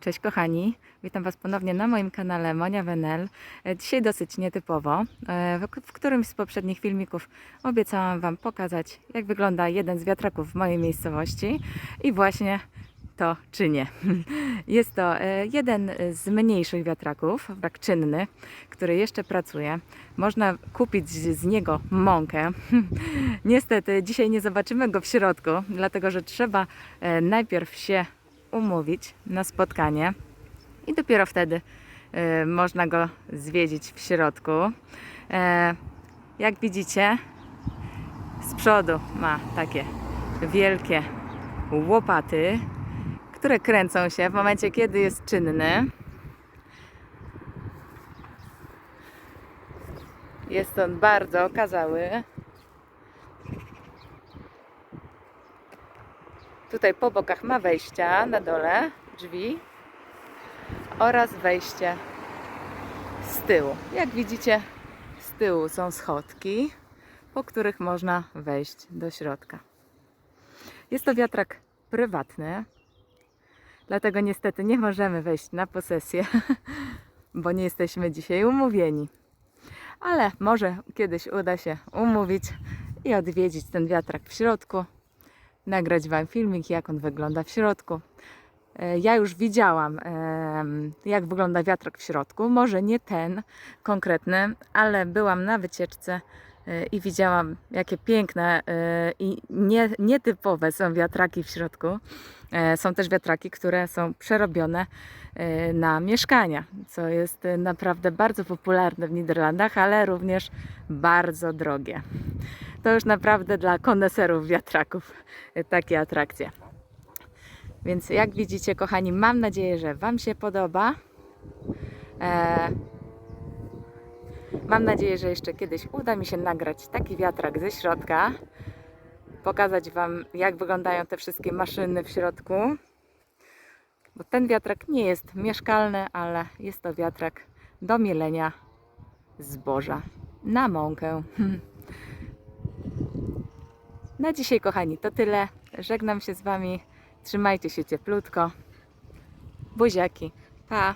Cześć kochani, witam Was ponownie na moim kanale Monia Wenel. E, Dzisiaj dosyć nietypowo. E, W którymś z poprzednich filmików obiecałam Wam pokazać, jak wygląda jeden z wiatraków w mojej miejscowości i właśnie to czynię. Jest to e, jeden z mniejszych wiatraków, wiatrak czynny, który jeszcze pracuje. Można kupić z niego mąkę. Niestety dzisiaj nie zobaczymy go w środku, dlatego że trzeba najpierw się umówić na spotkanie i dopiero wtedy e, można go zwiedzić w środku. E, jak widzicie, z przodu ma takie wielkie łopaty, które kręcą się w momencie, kiedy jest czynny. Jest on bardzo okazały. Tutaj po bokach ma wejścia na dole, drzwi oraz wejście z tyłu. Jak widzicie, z tyłu są schodki, po których można wejść do środka. Jest to wiatrak prywatny, dlatego niestety nie możemy wejść na posesję, bo nie jesteśmy dzisiaj umówieni. Ale może kiedyś uda się umówić i odwiedzić ten wiatrak w środku nagrać Wam filmik, jak on wygląda w środku. E, Ja już widziałam, jak wygląda wiatrak w środku. Może nie ten konkretny, ale byłam na wycieczce e, i widziałam, jakie piękne e, i nie, nietypowe są wiatraki w środku. Są też wiatraki, które są przerobione na mieszkania, co jest naprawdę bardzo popularne w Niderlandach, ale również bardzo drogie. To już naprawdę dla koneserów wiatraków takie atrakcje. Więc jak widzicie, kochani, mam nadzieję, że Wam się podoba. E, mam nadzieję, że jeszcze kiedyś uda mi się nagrać taki wiatrak ze środka. Pokazać Wam, jak wyglądają te wszystkie maszyny w środku. Bo ten wiatrak nie jest mieszkalny, ale jest to wiatrak do mielenia zboża na mąkę. Na dzisiaj, kochani, to tyle. Żegnam się z Wami. Trzymajcie się cieplutko. Buziaki. Pa!